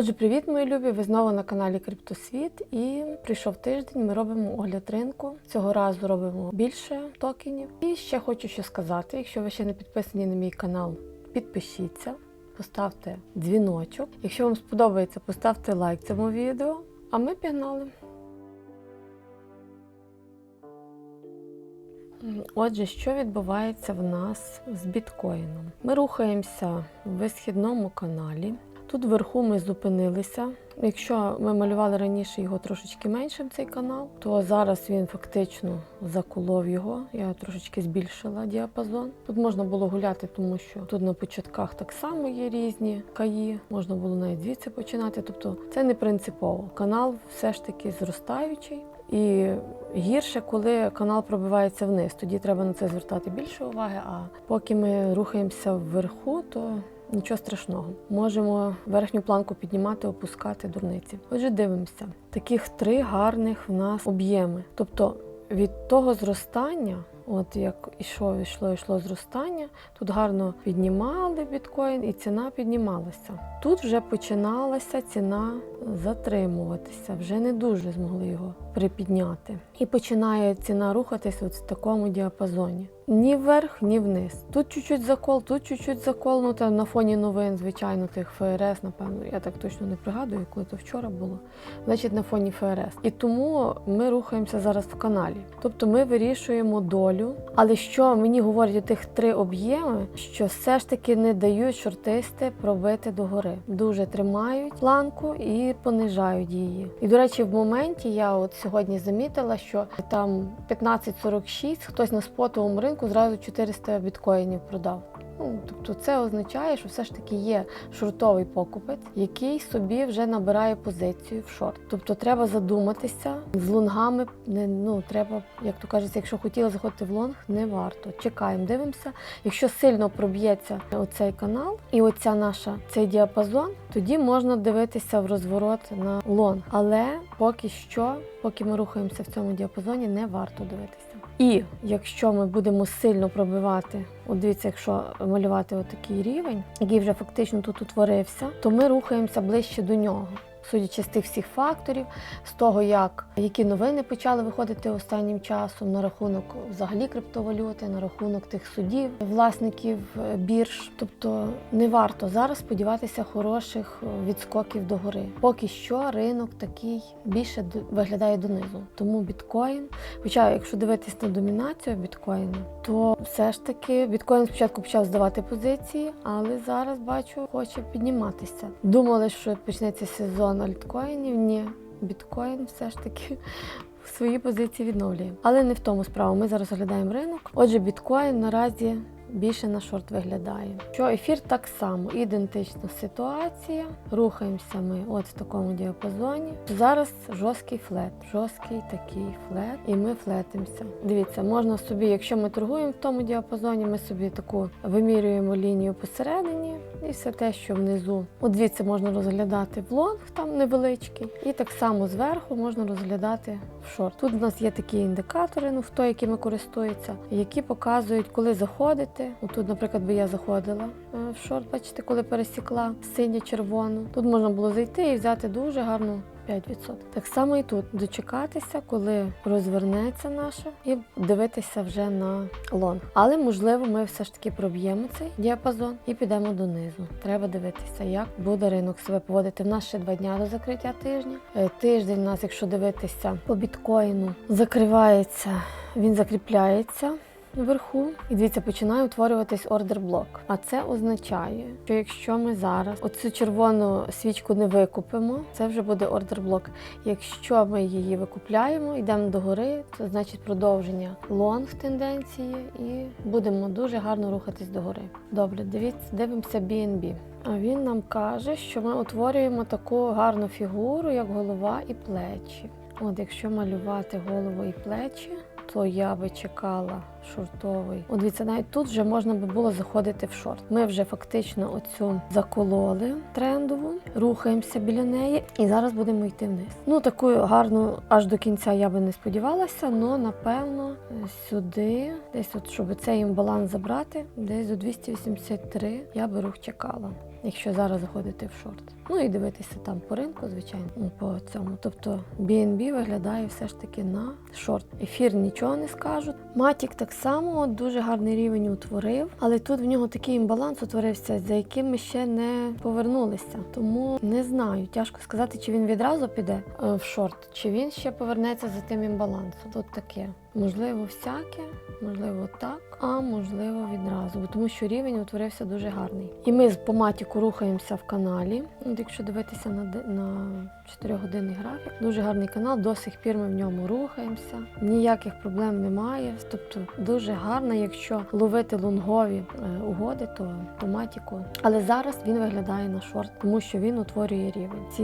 Отже, привіт, мої любі! Ви знову на каналі Криптосвіт і прийшов тиждень. Ми робимо огляд ринку. Цього разу робимо більше токенів. І ще хочу що сказати: якщо ви ще не підписані на мій канал, підпишіться, поставте дзвіночок. Якщо вам сподобається, поставте лайк цьому відео. А ми пігнали. Отже, що відбувається в нас з біткоїном? Ми рухаємося в висхідному каналі. Тут вверху ми зупинилися. Якщо ми малювали раніше його трошечки меншим, цей канал, то зараз він фактично заколов його. Я трошечки збільшила діапазон. Тут можна було гуляти, тому що тут на початках так само є різні каї, можна було навіть звідси починати. Тобто це не принципово. Канал все ж таки зростаючий. І гірше, коли канал пробивається вниз, тоді треба на це звертати більше уваги. А поки ми рухаємося вверху, то нічого страшного. Можемо верхню планку піднімати, опускати дурниці. Отже, дивимося. Таких три гарних в нас об'єми. Тобто від того зростання, от як ішов, йшло, йшло зростання, тут гарно піднімали біткоін і ціна піднімалася. Тут вже починалася ціна затримуватися, вже не дуже змогли його припідняти. І починає ціна рухатись от в такому діапазоні. Ні вверх, ні вниз. Тут чуть-чуть закол, тут чуть-чуть закол. Ну та на фоні новин, звичайно, тих ФРС, напевно, я так точно не пригадую, коли то вчора було. Значить, на фоні ФРС. І тому ми рухаємося зараз в каналі. Тобто ми вирішуємо долю. Але що мені говорять тих три об'єми, що все ж таки не дають шортисти пробити догори. Дуже тримають планку і понижають її. І до речі, в моменті я от сьогодні замітила, що там 15.46 хтось на спотовому ринку зразу 400 біткоїнів продав. Ну, тобто це означає, що все ж таки є шортовий покупець, який собі вже набирає позицію в шорт. Тобто треба задуматися з лонгами. Не ну треба, як то кажеться, якщо хотіли заходити в лонг, не варто. Чекаємо, дивимося. Якщо сильно проб'ється оцей канал і оця наша цей діапазон, тоді можна дивитися в розворот на лонг. Але поки що, поки ми рухаємося в цьому діапазоні, не варто дивитися. І якщо ми будемо сильно пробивати, от дивіться, якщо малювати отакий рівень, який вже фактично тут утворився, то ми рухаємося ближче до нього. Судячи з тих всіх факторів, з того, як які новини почали виходити останнім часом на рахунок взагалі криптовалюти, на рахунок тих судів, власників е, бірж. Тобто не варто зараз сподіватися хороших е, відскоків догори. Поки що ринок такий більше виглядає донизу. Тому біткоін, хоча якщо дивитись на домінацію біткоїна, то все ж таки біткоін спочатку почав здавати позиції, але зараз бачу, хоче підніматися. Думали, що почнеться сезон альткоїнів. Ні, біткоін все ж таки свої позиції відновлює. Але не в тому справа. Ми зараз оглядаємо ринок. Отже, біткоін наразі. Більше на шорт виглядає. Що ефір так само, ідентична ситуація. Рухаємося ми от в такому діапазоні. Зараз жорсткий флет, жорсткий такий флет, і ми флетимося. Дивіться, можна собі, якщо ми торгуємо в тому діапазоні, ми собі таку вимірюємо лінію посередині і все те, що внизу. От звідси можна розглядати в лонг, там невеличкий, і так само зверху можна розглядати в шорт. Тут в нас є такі індикатори, ну хто якими користується, які показують, коли заходити. Тут, наприклад, би я заходила е, в шорт, бачите, коли пересікла синє-червону. Тут можна було зайти і взяти дуже гарну 5%. Так само і тут дочекатися, коли розвернеться наша, і дивитися вже на лонг. Але можливо, ми все ж таки проб'ємо цей діапазон і підемо донизу. Треба дивитися, як буде ринок себе поводити. В нас ще два дня до закриття тижня. Е, Тиждень у нас, якщо дивитися по біткоїну, закривається, він закріпляється. Вверху і дивіться, починає утворюватись ордер-блок. А це означає, що якщо ми зараз оцю червону свічку не викупимо, це вже буде ордер-блок. Якщо ми її викупляємо, йдемо догори, це значить продовження лонг тенденції, і будемо дуже гарно рухатись догори. Добре, дивіться, дивимося BNB. А він нам каже, що ми утворюємо таку гарну фігуру, як голова і плечі. От якщо малювати голову і плечі, то я би чекала шортовий. От дивіться, навіть тут вже можна би було заходити в шорт. Ми вже фактично оцю закололи трендову, рухаємося біля неї і зараз будемо йти вниз. Ну таку гарну аж до кінця я би не сподівалася, але напевно сюди, десь от щоб цей імбаланс забрати, десь до 283 я би рух чекала. Якщо зараз заходити в шорт. Ну і дивитися там по ринку, звичайно, по цьому. Тобто BNB виглядає все ж таки на шорт. Ефір нічого не скажуть. Матік так само дуже гарний рівень утворив, але тут в нього такий імбаланс утворився, за яким ми ще не повернулися. Тому не знаю. Тяжко сказати, чи він відразу піде е, в шорт, чи він ще повернеться за тим імбалансом. Тут таке. Можливо, всяке, можливо, так, а можливо, відразу, бо тому що рівень утворився дуже гарний. І ми по матіку рухаємося в каналі. От якщо дивитися на, на 4-годинний графік, дуже гарний канал, до сих пір ми в ньому рухаємося. Ніяких проблем немає. Тобто дуже гарно, якщо ловити лонгові е, угоди, то по матіку. Але зараз він виглядає на шорт, тому що він утворює рівень. Ці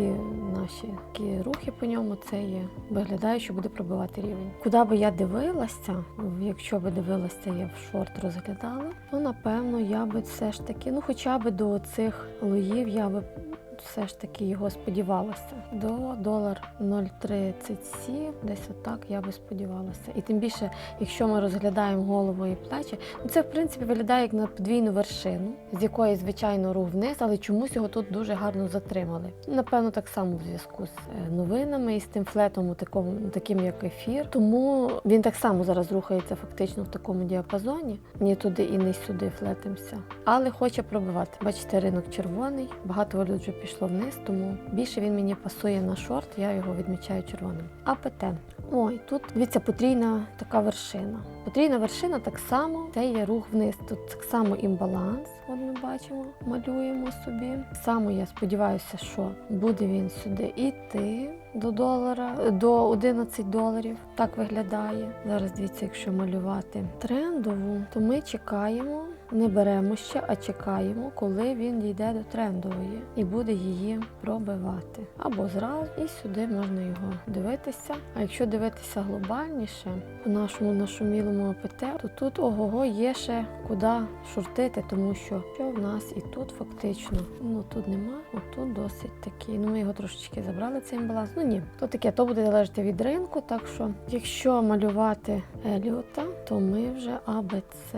наші такі рухи по ньому це є. Виглядає, що буде пробивати рівень. Куди би я дивилася, якщо би дивилася, я в шорт розглядала, то напевно я би все ж таки, ну хоча б до цих лоїв я би все ж таки його сподівалася. До долар 0,37, десь отак я би сподівалася. І тим більше, якщо ми розглядаємо голову і плечі, ну це в принципі виглядає як на подвійну вершину, з якої звичайно рух вниз, але чомусь його тут дуже гарно затримали. Напевно, так само в зв'язку з е, новинами і з тим флетом, такому, таким як ефір. Тому він так само зараз рухається фактично в такому діапазоні. Ні туди і не сюди флетимося. Але хоче пробивати. Бачите, ринок червоний, багато валют вже вниз, тому більше він мені пасує на шорт, я його відмічаю червоним. АПТ. Ой, тут дивіться, потрійна така вершина. Потрійна вершина так само це є рух вниз. Тут так само імбаланс. От ми бачимо, малюємо собі. Само я сподіваюся, що буде він сюди іти до долара, до 11 доларів. Так виглядає. Зараз дивіться, якщо малювати трендову, то ми чекаємо. Не беремо ще, а чекаємо, коли він дійде до трендової і буде її пробивати. Або зразу, і сюди можна його дивитися. А якщо дивитися глобальніше по нашому нашумілому АПТ, то тут ого-го є ще куди шортити, тому що що в нас і тут фактично. Ну тут нема, отут досить такий. Ну ми його трошечки забрали цей імбаланс. Ну ні, то таке, то буде залежати від ринку. Так що, якщо малювати Еліота, то ми вже АБЦ.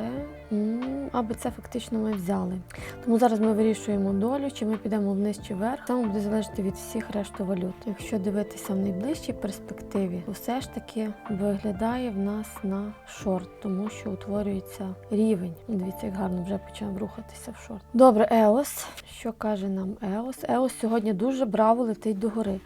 М, АБЦ фактично ми взяли. Тому зараз ми вирішуємо долю, чи ми підемо вниз чи вверх. Там буде залежати від всіх решту валют. Якщо дивитися в найближчій перспективі, то все ж таки виглядає в нас на шорт, тому що утворюється рівень. Дивіться, як гарно вже почав рухатися в шорт. Добре, Еос. Що каже нам Еос? Еос сьогодні дуже браво летить догори.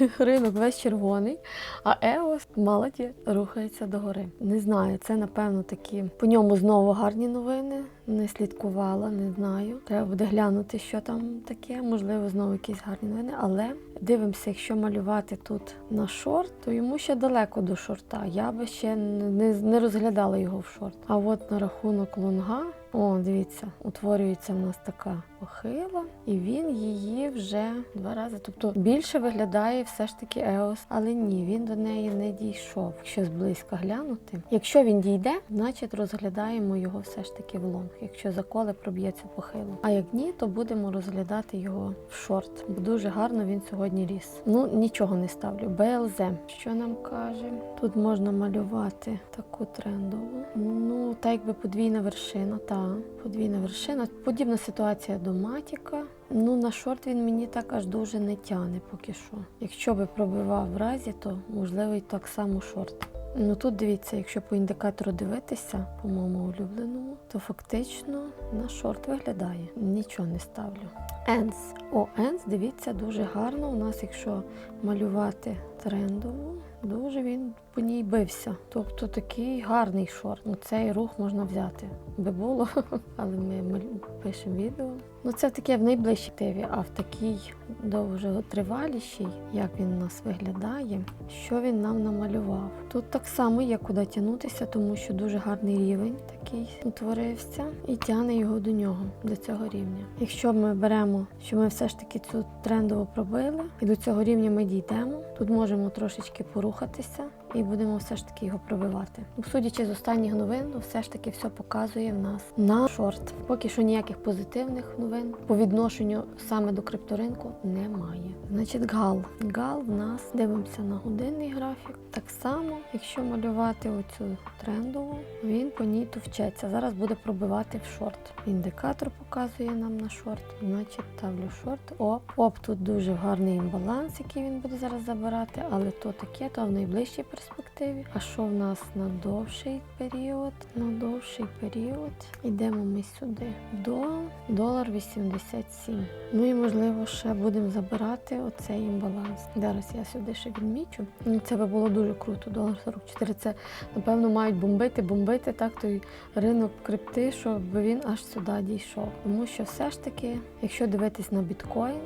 Ринок весь червоний, а Еос молоді рухається догори. Не знаю, це напевно такі по ньому знову гарні новини. Не слідкувала, не знаю. Треба буде глянути, що там таке. Можливо, знову якісь гарні новини. Але дивимося, якщо малювати тут на шорт, то йому ще далеко до шорта. Я би ще не, не, розглядала його в шорт. А от на рахунок лонга, о, дивіться, утворюється в нас така похила, і він її вже два рази. Тобто більше виглядає все ж таки Еос, але ні, він до неї не дійшов. Якщо зблизька глянути. Якщо він дійде, значить розглядаємо його все ж таки в лонг. Якщо заколе проб'ється похило. А як ні, то будемо розглядати його в шорт. Дуже гарно він сьогодні ріс. Ну нічого не ставлю. БЛЗ. Що нам каже? Тут можна малювати таку трендову. Ну, так якби подвійна вершина. Та подвійна вершина. Подібна ситуація до Матіка. Ну, на шорт він мені так аж дуже не тяне поки що. Якщо би пробивав в разі, то можливо і так само шорт. Ну тут дивіться, якщо по індикатору дивитися, по моєму улюбленому, то фактично на шорт виглядає. Нічого не ставлю. Енс. О, Енс, дивіться, дуже гарно. У нас, якщо малювати трендову, дуже він по ній бився. Тобто такий гарний шорт. Ну цей рух можна взяти. Би було, але ми малю- пишемо відео. Ну це таке в найближчій тиві, а в такій довготривалішій, як він у нас виглядає, що він нам намалював. Тут так само є куди тягнутися, тому що дуже гарний рівень такий утворився і тягне його до нього, до цього рівня. Якщо ми беремо, що ми все ж таки цю трендову пробили, і до цього рівня ми дійдемо, тут можемо трошечки порухатися. І будемо все ж таки його пробивати. Ну, Судячи з останніх новин, то все ж таки все показує в нас на шорт. Поки що ніяких позитивних новин по відношенню саме до крипторинку немає. Значить, гал. Гал в нас дивимося на годинний графік. Так само, якщо малювати оцю трендову, він по ній товче. втечеться. Зараз буде пробивати в шорт. Індикатор показує нам на шорт. Значить, ставлю шорт. Оп. Оп, тут дуже гарний імбаланс, який він буде зараз забирати, але то таке, то в найближчій перспективі. А що в нас на довший період? На довший період йдемо ми сюди до долар 87. Ну і можливо ще будемо забирати оцей імбаланс. Зараз я сюди ще відмічу. Ну, Це би було дуже круто. Долар 44. Це напевно мають бомбити, бомбити так той ринок крипти, щоб він аж сюди дійшов. Тому що все ж таки, якщо дивитись на біткоін,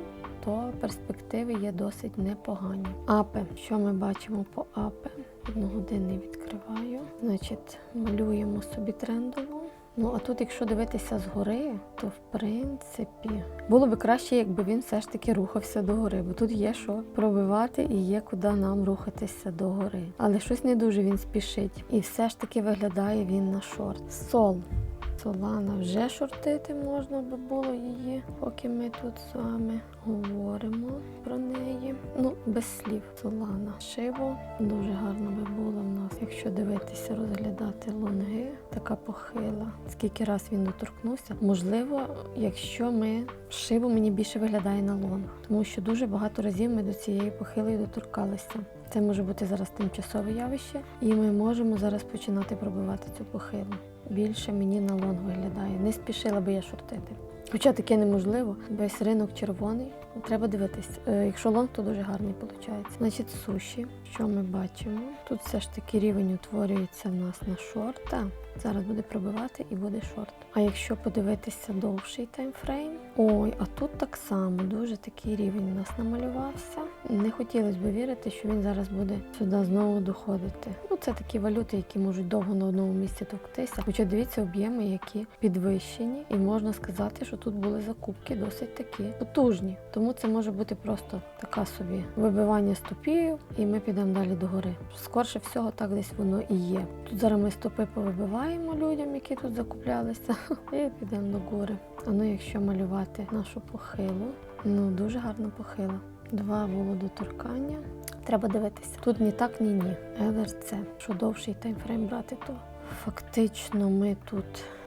то перспективи є досить непогані. Апи, що ми бачимо по апи? Одногодинний відкриваю. Значить, малюємо собі трендову. Ну а тут, якщо дивитися згори, то в принципі було би краще, якби він все ж таки рухався догори, бо тут є що пробивати і є куди нам рухатися догори. Але щось не дуже він спішить. І все ж таки виглядає він на шорт. Сол. Солана вже шортити можна би було її, поки ми тут з вами говоримо про неї. Ну, без слів. Солана. Шиво. Дуже гарно би було в нас, якщо дивитися, розглядати лонги. Така похила. Скільки раз він доторкнувся. Можливо, якщо ми шибу мені більше виглядає на лонг, тому що дуже багато разів ми до цієї похилої доторкалися. Це може бути зараз тимчасове явище, і ми можемо зараз починати пробивати цю похилу. Більше мені на лонг виглядає. Не спішила би я шортити. Хоча таке неможливо, весь ринок червоний. Треба дивитись. Е, Якщо лонг, то дуже гарний виходить. Значить, суші, що ми бачимо? Тут все ж таки рівень утворюється в нас на шорта. Зараз буде пробивати і буде шорт. А якщо подивитися довший таймфрейм, ой, а тут так само дуже такий рівень у нас намалювався. Не хотілося б вірити, що він зараз буде сюди знову доходити. Ну, це такі валюти, які можуть довго на одному місці товктися. Хоча дивіться об'єми, які підвищені, і можна сказати, що тут були закупки досить такі потужні. Тому це може бути просто така собі вибивання стопів, і ми підемо далі догори. Скорше всього, так десь воно і є. Тут зараз ми стопи повибиваємо людям, які тут закуплялися, і підемо до гори. А ну, якщо малювати нашу похилу, ну дуже гарна похила. Два було доторкання. Треба дивитися. Тут ні так, ні ні. ЛРЦ. Що довший таймфрейм брати, то фактично ми тут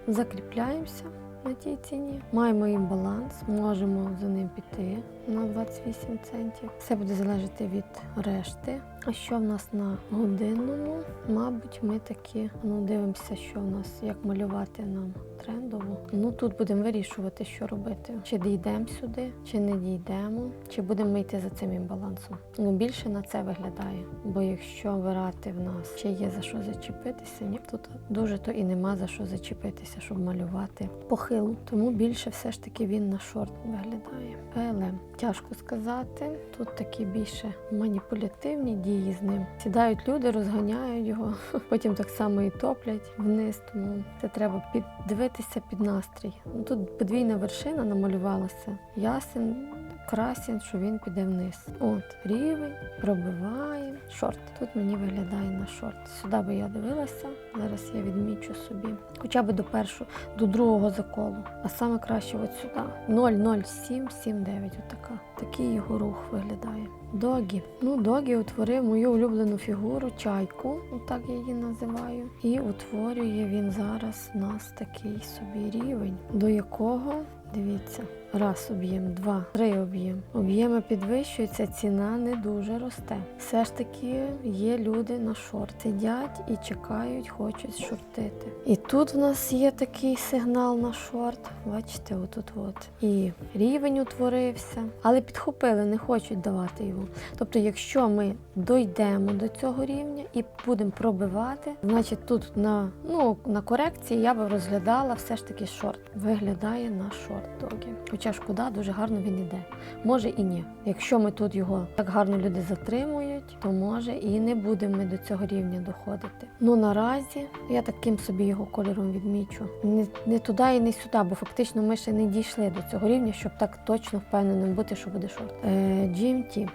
закріпляємося на тій ціні. Маємо їм баланс, можемо за ним піти на 28 центів. Все буде залежати від решти. А що в нас на годинному? Мабуть, ми такі ну, дивимося, що в нас, як малювати нам трендово. Ну тут будемо вирішувати, що робити. Чи дійдемо сюди, чи не дійдемо, чи будемо йти за цим імбалансом. Ну більше на це виглядає. Бо якщо вирати в нас, чи є за що зачепитися, ні, тут дуже то і нема за що зачепитися, щоб малювати похилу. Тому більше все ж таки він на шорт виглядає. ПЛМ. Тяжко сказати. Тут такі більше маніпулятивні дії з ним. Сідають люди, розганяють його, потім так само і топлять вниз. Тому це треба піддивитися під настрій. Ну, тут подвійна вершина намалювалася. Ясен. Красін, що він піде вниз. От, рівень, пробиває. Шорт. Тут мені виглядає на шорт. Сюди би я дивилася. Зараз я відмічу собі. Хоча б до першого, до другого заколу. А саме краще от сюди. 00779. Отака. Такий його рух виглядає. Догі. Ну, Догі утворив мою улюблену фігуру, чайку, отак я її називаю. І утворює він зараз у нас такий собі рівень, до якого, дивіться, раз об'єм, два, три об'єм. Об'єми підвищуються, ціна не дуже росте. Все ж таки є люди на шорт, сидять і чекають, хочуть шортити. І тут в нас є такий сигнал на шорт. Бачите, отут от. І рівень утворився, але підхопили, не хочуть давати його. Тобто, якщо ми дійдемо до цього рівня і будемо пробивати, значить тут на, ну, на корекції я би розглядала все ж таки шорт. Виглядає на шорт догі. Хоча шкода, дуже гарно він іде. Може і ні. Якщо ми тут його так гарно люди затримують, то може і не будемо ми до цього рівня доходити. Ну наразі я таким собі його кольором відмічу. Не, не туди і не сюди, бо фактично ми ще не дійшли до цього рівня, щоб так точно впевненим бути, що буде шорт. Е, GMT.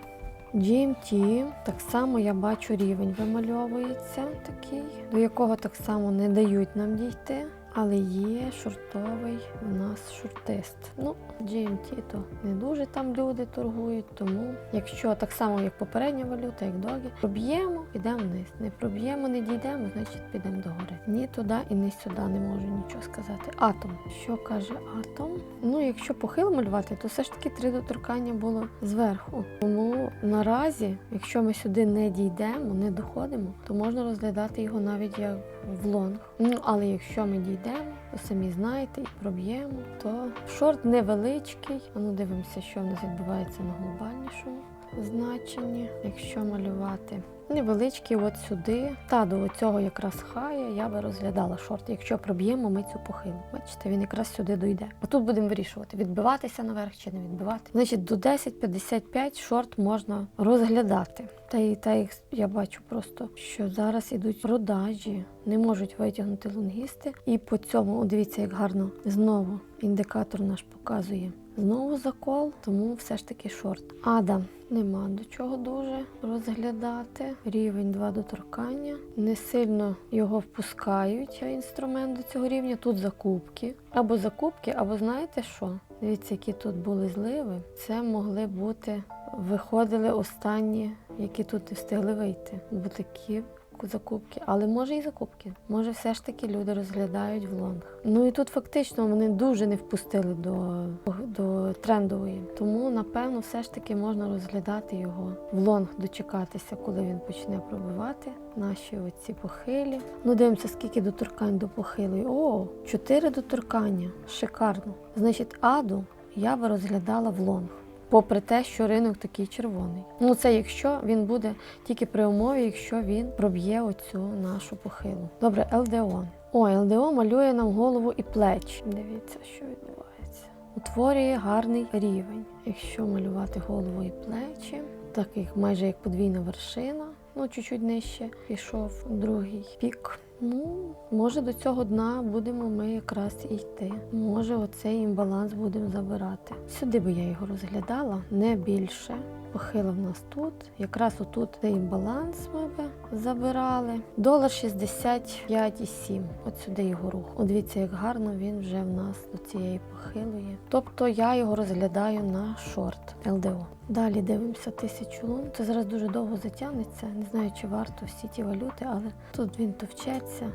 GMT, так само я бачу рівень вимальовується такий, до якого так само не дають нам дійти. Але є шортовий у нас шортист. Ну, GMT то не дуже там люди торгують, тому якщо так само, як попередня валюта, як догі, проб'ємо, підемо вниз. Не проб'ємо, не дійдемо, значить підемо догори. Ні туди і ні сюди не можу нічого сказати. Атом. Що каже атом? Ну, якщо похило малювати, то все ж таки три доторкання було зверху. Тому наразі, якщо ми сюди не дійдемо, не доходимо, то можна розглядати його навіть як в лонг. Ну, але якщо ми дійдемо, то самі знаєте і проб'ємо, то шорт невеличкий. Ну дивимося, що в нас відбувається на глобальнішому значенні. Якщо малювати невеличкий от сюди, та до цього якраз хая, я би розглядала шорт. Якщо проб'ємо ми цю похилу. Бачите, він якраз сюди дойде. А тут будемо вирішувати, відбиватися наверх чи не відбивати. Значить, до 10.55 шорт можна розглядати. Та й та їх я бачу просто, що зараз ідуть продажі, не можуть витягнути лонгісти. І по цьому, о, дивіться, як гарно знову індикатор наш показує. Знову закол, тому все ж таки шорт. Ада нема до чого дуже розглядати. Рівень 2 доторкання. Не сильно його впускають інструмент до цього рівня. Тут закупки. Або закупки, або знаєте що? Дивіться, які тут були зливи. Це могли бути, виходили останні, які тут і встигли вийти. Бо такі закупки, але може і закупки. Може, все ж таки люди розглядають в лонг. Ну і тут фактично вони дуже не впустили до, до трендової. Тому напевно все ж таки можна розглядати його в лонг, дочекатися, коли він почне пробивати наші оці похилі. Ну, дивимося, скільки доторкань до похилої. О, чотири доторкання. Шикарно. Значить, аду я би розглядала в лонг. Попри те, що ринок такий червоний. Ну це якщо він буде тільки при умові, якщо він проб'є оцю нашу похилу. Добре, ЛДО. О, ЛДО малює нам голову і плечі. Дивіться, що відбувається. Утворює гарний рівень. Якщо малювати голову і плечі, так як майже як подвійна вершина, ну чуть-чуть нижче пішов другий пік. Ну, може до цього дна будемо ми якраз йти. Може, оцей імбаланс будемо забирати. Сюди би я його розглядала, не більше. Похила в нас тут. Якраз отут цей імбаланс ми би забирали. Долар 65,7. От сюди його рух. От дивіться, як гарно він вже в нас до цієї похилої. Тобто я його розглядаю на шорт ЛДО. Далі дивимося тисячу лун. Це зараз дуже довго затягнеться. Не знаю, чи варто всі ті валюти, але тут він товчеться,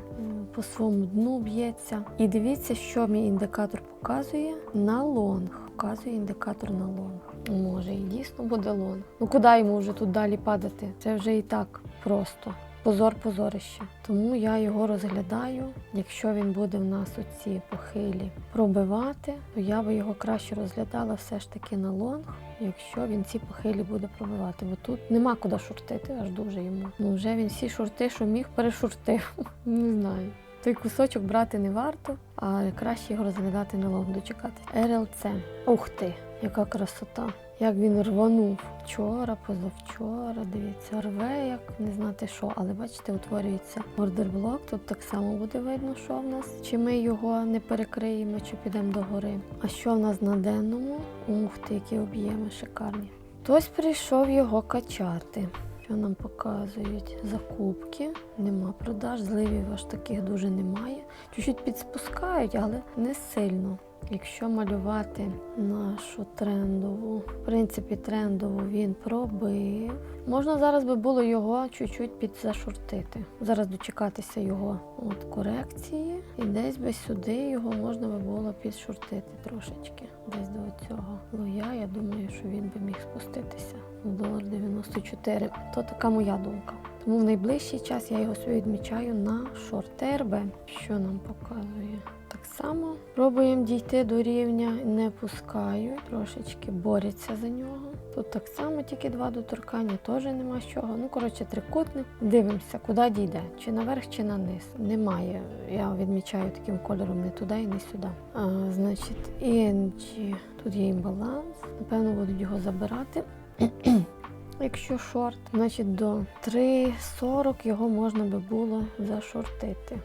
по своєму дну б'ється. І дивіться, що мій індикатор показує на лонг. Показує індикатор на лонг. Може, і дійсно буде лонг. Ну куди йому вже тут далі падати? Це вже і так просто. Позор позорище. Тому я його розглядаю. Якщо він буде в нас оці похилі пробивати, то я би його краще розглядала все ж таки на лонг, якщо він ці похилі буде пробивати. Бо тут нема куди шортити, аж дуже йому. Ну вже він всі шорти, що міг, перешортив. Не знаю. Той кусочок брати не варто, а краще його розглядати на лонг дочекати. РЛЦ. Ух ти, яка красота! Як він рванув вчора, позавчора, дивіться, рве, як не знати що, але бачите, утворюється ордерблок. Тут так само буде видно, що в нас, чи ми його не перекриємо, чи підемо до гори. А що в нас на денному? Ух ти, які об'єми шикарні. Хтось прийшов його качати. Що нам показують? Закупки, нема продаж, зливів аж таких дуже немає. Чуть-чуть підспускають, але не сильно. Якщо малювати нашу трендову, в принципі, трендову він пробив. Можна зараз би було його чуть-чуть підзашортити. Зараз дочекатися його от корекції, і десь би сюди його можна би було підшортити трошечки. Десь до цього лоя. Я думаю, що він би міг спуститися в долар 94. То така моя думка. Тому в найближчий час я його собі відмічаю на шорт ТРБ. Що нам показує? Так само пробуємо дійти до рівня, не пускають, трошечки борються за нього. Тут так само тільки два доторкання, теж нема чого. Ну, коротше, трикутник. Дивимося, куди дійде, чи наверх, чи на низ. Немає. Я відмічаю таким кольором не туди і не сюди. А, значить, інші. Тут є імбаланс. Напевно, будуть його забирати. Якщо шорт, значить до 3,40 його можна би було зашортити.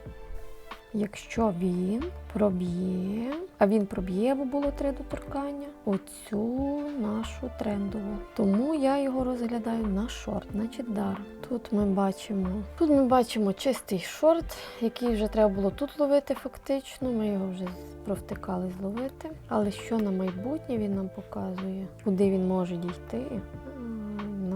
Якщо він проб'є, а він проб'є, бо було три доторкання, оцю нашу трендову. Тому я його розглядаю на шорт, значить дар. Тут ми бачимо, тут ми бачимо чистий шорт, який вже треба було тут ловити фактично. Ми його вже провтикали зловити. Але що на майбутнє він нам показує, куди він може дійти.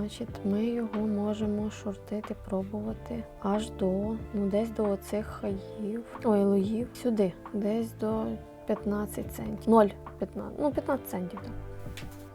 Значить, ми його можемо шортити, пробувати аж до ну десь до оцих хаїв, ой, лоїв, сюди, десь до 15 центів. 0,15, ну 15 центів. Так.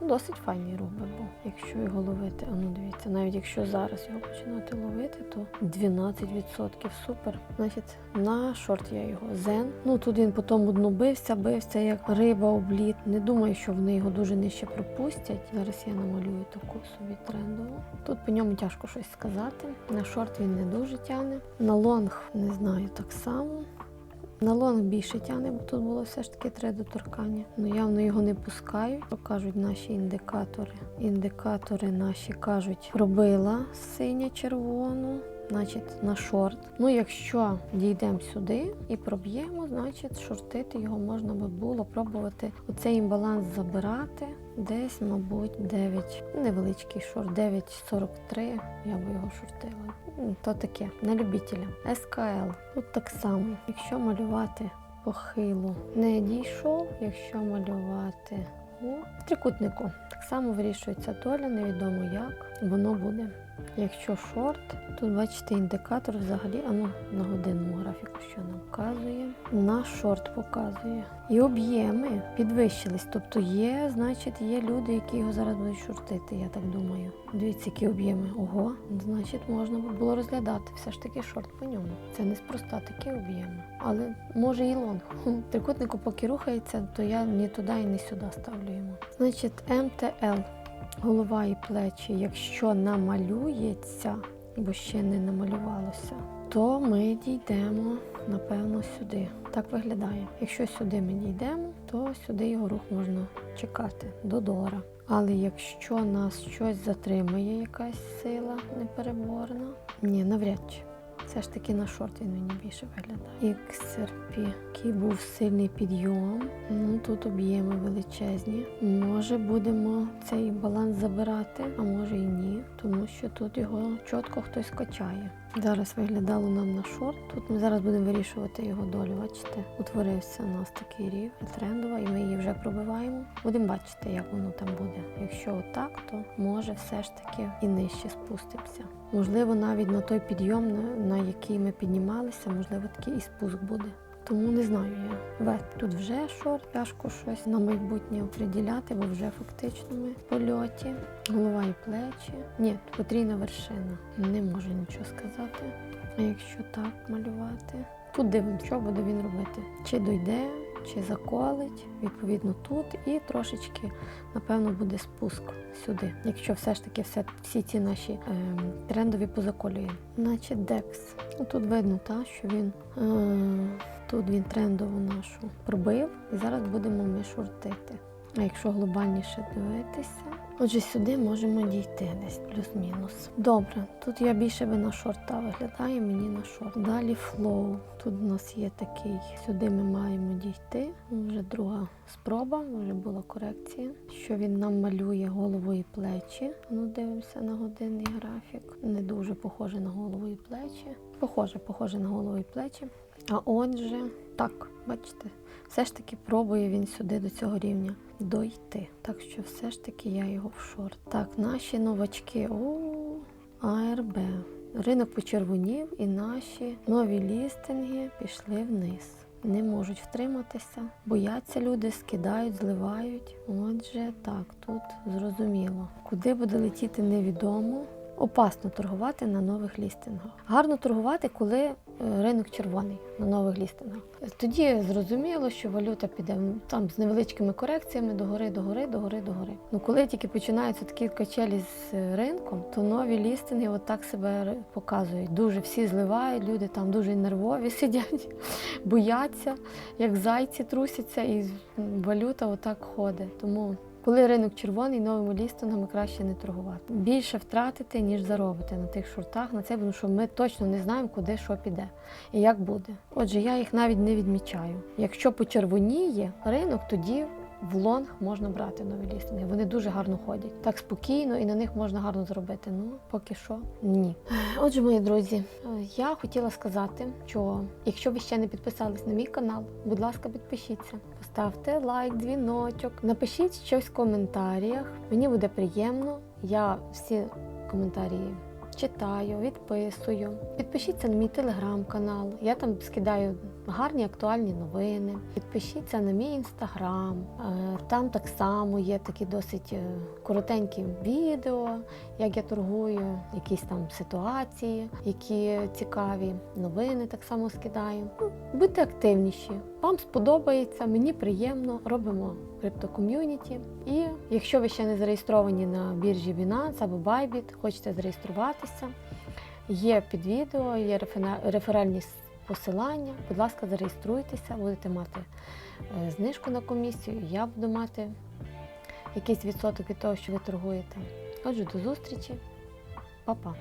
Ну, Досить файний рух би був, якщо його ловити. А ну дивіться, навіть якщо зараз його починати ловити, то 12% супер. Значить, на шорт я його зен. Ну тут він потім одну бився, бився як риба обліт. Не думаю, що вони його дуже нижче пропустять. Зараз я намалюю таку собі трендову. Тут по ньому тяжко щось сказати. На шорт він не дуже тяне. На лонг не знаю так само. На лонг більше тягне, бо тут було все ж таки три доторкання. Ну явно його не пускають. Кажуть наші індикатори. Індикатори наші кажуть, пробила синя червону. Значить, на шорт. Ну, якщо дійдемо сюди і проб'ємо, значить шортити його можна би було пробувати оцей імбаланс забирати. Десь, мабуть, 9, невеличкий шорт, 9,43. Я би його шортила. То таке, на любителя. СКЛ. Тут так само. Якщо малювати похилу не дійшов, якщо малювати у трикутнику, так само вирішується доля, невідомо як воно буде. Якщо шорт, тут бачите індикатор взагалі, а ну на годинному графіку, що нам показує. На шорт показує. І об'єми підвищились. Тобто є, значить, є люди, які його зараз будуть шортити, я так думаю. Дивіться, які об'єми. Ого, значить, можна було розглядати все ж таки шорт по ньому. Це неспроста такі об'єми. Але може і лонг. Трикутнику поки рухається, то я ні туди і не сюди ставлю йому. Значить, МТЛ. Голова і плечі, якщо намалюється, бо ще не намалювалося, то ми дійдемо, напевно, сюди. Так виглядає. Якщо сюди ми дійдемо, то сюди його рух можна чекати до долара. Але якщо нас щось затримує, якась сила непереборна, ні, навряд чи. Все ж таки на шорт він мені більше виглядає. XRP, який був сильний підйом. Ну тут об'єми величезні. Може будемо цей баланс забирати, а може і ні, тому що тут його чітко хтось качає. Зараз виглядало нам на шорт. Тут ми зараз будемо вирішувати його долю. Бачите, утворився у нас такий рів трендова, і ми її вже пробиваємо. Будемо бачити, як воно там буде. Якщо отак, то може все ж таки і нижче спустимося. Можливо, навіть на той підйом, на, на який ми піднімалися, можливо, такий і спуск буде. Тому не знаю я. Тут вже шорт, тяжко щось на майбутнє оприділяти, бо вже фактично ми в польоті. Голова і плечі. Ні, потрійна вершина. Не можу нічого сказати. А якщо так малювати, тут дивимо, що буде він робити. Чи дойде, чи заколить, відповідно тут, і трошечки, напевно, буде спуск сюди. Якщо все ж таки все, всі ці наші е, трендові позаколюємо. Значить, DEX. Ну, Тут видно, та, що він. Е, Тут він трендову нашу пробив, і зараз будемо ми шуртити. А якщо глобальніше дивитися, отже, сюди можемо дійти десь плюс-мінус. Добре, тут я більше би на шорта виглядає мені на шорт. Далі флоу. Тут у нас є такий, сюди ми маємо дійти. Вже друга спроба, вже була корекція. Що він нам малює голову і плечі. Ну, дивимося на годинний графік. Не дуже похоже на голову і плечі. Похоже, похоже на голову і плечі. А отже, так, бачите, все ж таки пробує він сюди до цього рівня дойти. Так що все ж таки я його в шорт. Так, наші новачки. О, АРБ. Ринок почервонів і наші нові лістинги пішли вниз. Не можуть втриматися, бояться люди, скидають, зливають. Отже, так, тут зрозуміло. Куди буде летіти невідомо. Опасно торгувати на нових лістингах. Гарно торгувати, коли е, ринок червоний на нових лістингах. Тоді зрозуміло, що валюта піде там з невеличкими корекціями догори, догори, догори, догори. Ну коли тільки починаються такі качелі з е, ринком, то нові лістинги отак себе показують. Дуже всі зливають, люди там дуже нервові сидять, бояться, як зайці трусяться, і валюта отак ходить. Тому Коли ринок червоний, новими лістингами краще не торгувати. Більше втратити, ніж заробити на тих шортах, на це, тому що ми точно не знаємо, куди що піде і як буде. Отже, я їх навіть не відмічаю. Якщо почервоніє ринок, тоді в лонг можна брати нові лістинги. Вони дуже гарно ходять. Так спокійно і на них можна гарно зробити. Ну, поки що ні. Отже, мої друзі, я хотіла сказати, що якщо ви ще не підписались на мій канал, будь ласка, підпишіться. Поставте лайк, дзвіночок, напишіть щось в коментарях. Мені буде приємно. Я всі коментарі читаю, відписую. Підпишіться на мій телеграм-канал. Я там скидаю гарні актуальні новини. Підпишіться на мій інстаграм. Е, Там так само є такі досить е, коротенькі відео, як я торгую, якісь там ситуації, які цікаві, новини так само скидаю. Ну, будьте активніші. Вам сподобається, мені приємно, робимо криптоком'юніті. І якщо ви ще не зареєстровані на біржі Binance або Bybit, хочете зареєструватися, є під відео, є реферальні посилання. Будь ласка, зареєструйтеся, будете мати е, знижку на комісію. Я буду мати якийсь відсоток від того, що ви торгуєте. Отже, до зустрічі, Па-па!